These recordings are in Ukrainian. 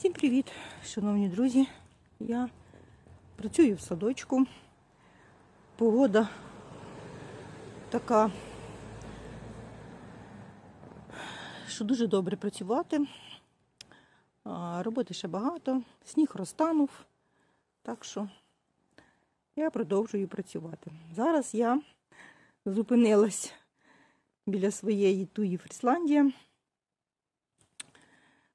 Всім привіт, шановні друзі. Я працюю в садочку. Погода така, що дуже добре працювати. Роботи ще багато, сніг розтанув, так що я продовжую працювати. Зараз я зупинилась біля своєї туї Фрісландія.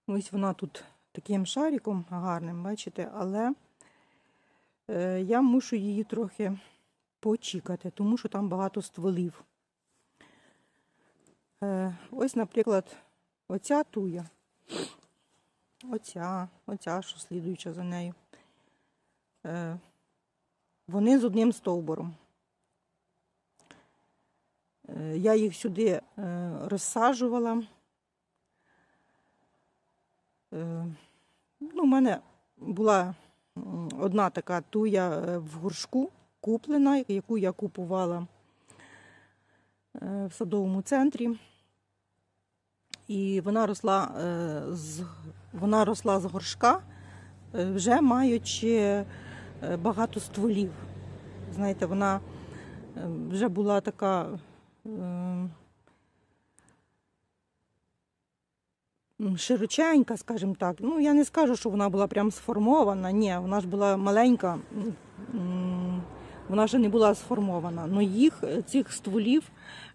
Ось вона тут таким шариком гарним, бачите, але е, я мушу її трохи почікати, тому що там багато стволів. Е, ось, наприклад, оця туя. Оця, оця, що слідуюча за нею. Е, вони з одним стовбуром. Е, я їх сюди розсаджувала. Е, Ну, у мене була одна така туя е, в горшку куплена, яку я купувала е, в садовому центрі. І вона росла з, вона росла з горшка, вже маючи багато стволів. Знаєте, вона вже була така. е, м, широченька, скажімо так. Ну, я не скажу, що вона була прям сформована. Ні, вона ж була маленька, вона ще не була сформована. Но їх, е, цих стволів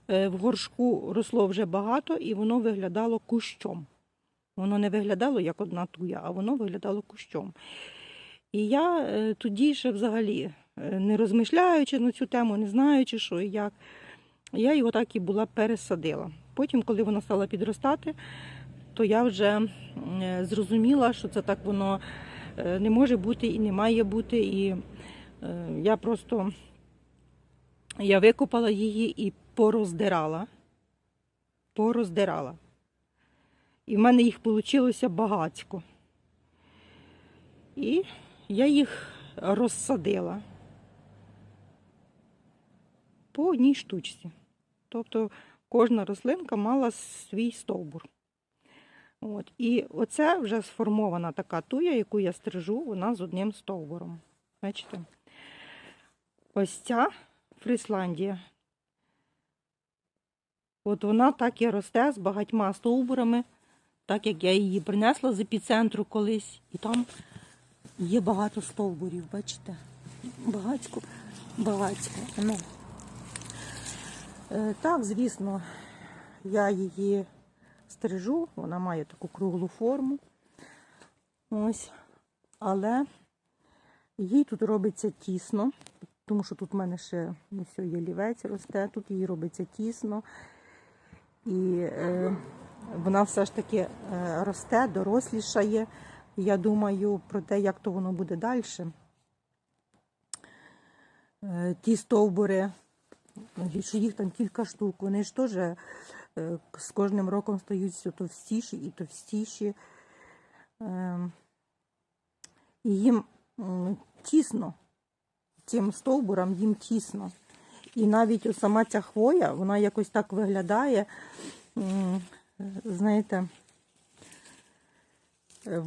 е, в горшку росло вже багато і воно виглядало кущом. Воно не виглядало як одна туя, а воно виглядало кущом. І я е, тоді ще взагалі, е, не розмишляючи на цю тему, не знаючи, що і як, я його так і була пересадила. Потім, коли вона стала підростати, то я вже е, зрозуміла, що це так воно е, не може бути і не має бути. І е, я просто я викопала її і пороздирала. Пороздирала. І в мене їх вийшло багатько. І я їх розсадила по одній штучці. Тобто кожна рослинка мала свій стовбур. От. І оце вже сформована така туя, яку я стрижу, вона з одним стовбуром. Бачите? Ось ця Фрісландія. От вона так і росте з багатьма стовбурами, так як я її принесла з епіцентру колись. І там є багато стовбурів, бачите? Багацько, багацько. Ну. Е, Так, звісно, я її стрижу, вона має таку круглу форму. Ось. Але їй тут робиться тісно, тому що тут в мене ще ось є лівець росте, тут їй робиться тісно. І е, вона все ж таки е, росте, дорослішає. Я думаю про те, як то воно буде далі. Е, ті стовбури, що їх там кілька штук, вони ж теж з кожним роком стають все товстіші і товстіші. Е, І їм тісно, цим стовбурам їм тісно. І навіть сама ця хвоя, вона якось так виглядає, знаєте, е,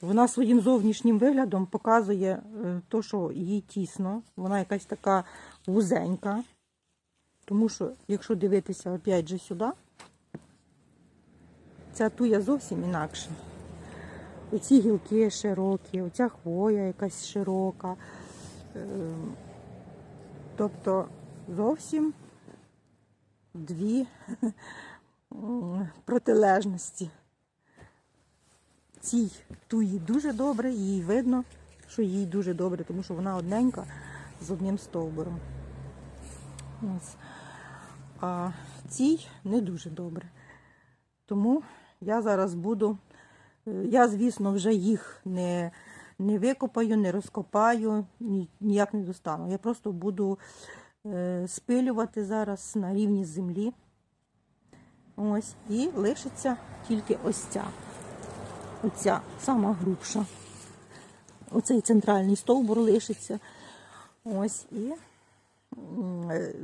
вона своїм зовнішнім виглядом показує е, то, що їй тісно. Вона якась така вузенька. Тому що, якщо дивитися опять же сюди, ця туя зовсім інакша. Оці гілки широкі, оця хвоя якась широка. Е, Тобто зовсім дві протилежності. Цій туї дуже добре, їй видно, що їй дуже добре, тому що вона одненька з одним стовбуром. Ось. А цій не дуже добре. Тому я зараз буду, е, я, звісно, вже їх не, не викопаю, не розкопаю, ніяк не достану. Я просто буду е, спилювати зараз на рівні землі. Ось, і лишиться тільки ось ця. Оця сама грубша. Оцей центральний стовбур лишиться. Ось і,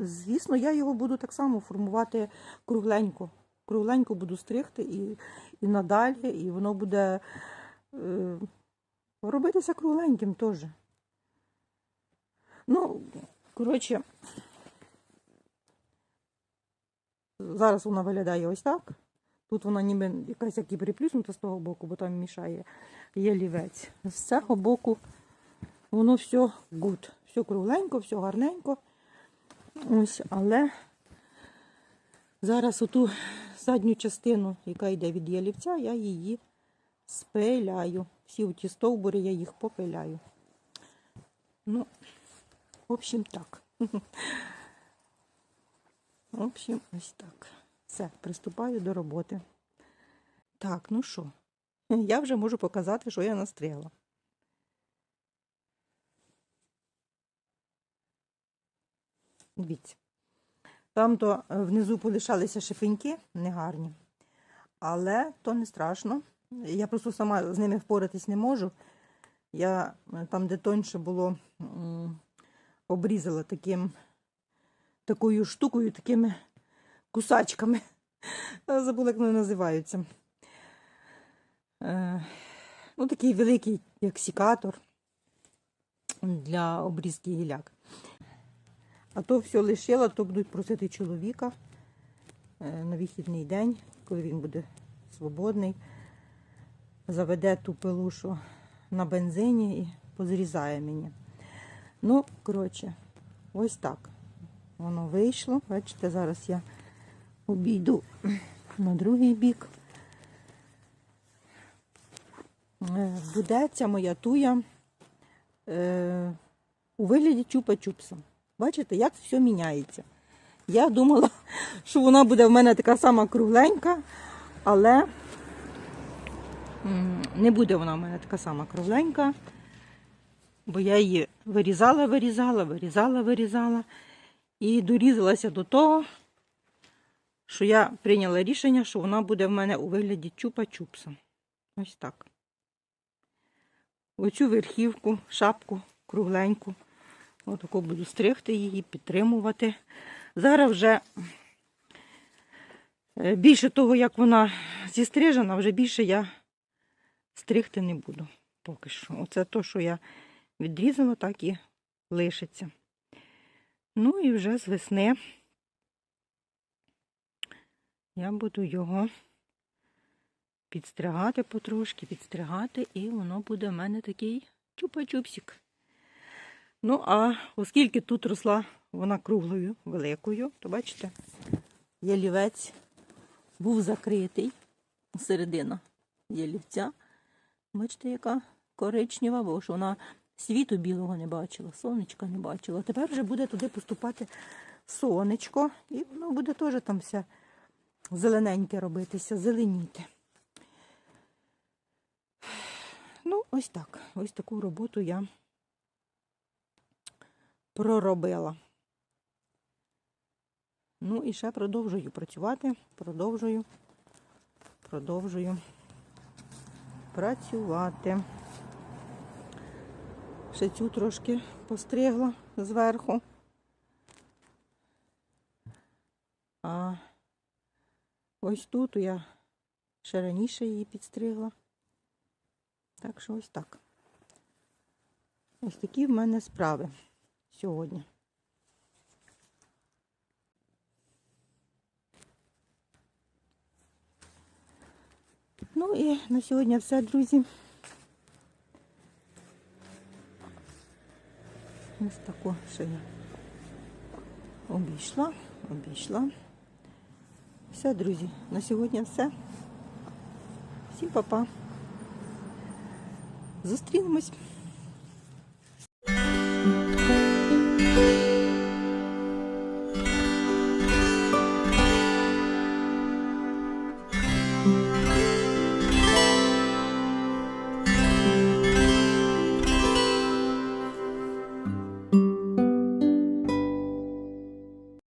звісно, я його буду так само формувати кругленько. Кругленько буду стригти і, і надалі, і воно буде е, робитися кругленьким теж. Ну, коротше, зараз вона виглядає ось так. Тут вона ніби якась як і приплюснута з того боку, бо там мішає є лівець. З цього боку воно все гуд. Все кругленько, все гарненько. Ось, але зараз оту задню частину, яка йде від ялівця, я її спиляю. Всі ті стовбури я їх попиляю. Ну, в общем, так. В общем, ось так. Все, приступаю до роботи. Так, ну що, я вже можу показати, що я настригла. Дивіться. Там е, внизу полишалися шипеньки негарні, але то не страшно. Я просто сама з ними впоратись не можу. Я е, там, де тоньше було, обрізала таким, такою штукою, такими кусачками. Забула, як вони називаються. Е, ну, такий великий, як сікатор для обрізки гіляк. А то все лишила, то будуть просити чоловіка е, на вихідний день, коли він буде свободний. Заведе ту пилу, що на бензині і позрізає мені. Ну, коротше, ось так. Воно вийшло. Бачите, зараз я обійду на другий бік. Е, Буде моя туя е, у вигляді чупа-чупса. Бачите, як все міняється. Я думала, що вона буде в мене така сама кругленька, але не буде вона в мене така сама кругленька, бо я її вирізала, вирізала, вирізала, вирізала і дорізалася до того, що я прийняла рішення, що вона буде в мене у вигляді чупа-чупса. Ось так. Оцю верхівку, шапку кругленьку. Отако буду стригти її, підтримувати. Зараз вже е, більше того, як вона зістрижена, вже більше я стригти не буду поки що. Оце то, що я відрізала, так і лишиться. Ну і вже з весни я буду його підстригати потрошки, підстригати, і воно буде в мене такий чупа-чупсик. Ну, а оскільки тут росла вона круглою, великою, то бачите, ялівець був закритий, середина ялівця. Бачите, яка коричнева, бо що вона світу білого не бачила, сонечка не бачила. Тепер вже буде туди поступати сонечко, і воно буде теж там все зелененьке робитися, зеленіти. Ну, ось так. Ось таку роботу я проробила. Ну і ще продовжую працювати, продовжую, продовжую працювати. Ще цю трошки постригла зверху. А ось тут я ще раніше її підстригла. Так що ось так. Ось такі в мене справи сьогодні. Ну і на сьогодні все, друзі. Ось таку ще я обійшла, обійшла. Все, друзі, на сьогодні все. Всім па-па. Зустрінемось.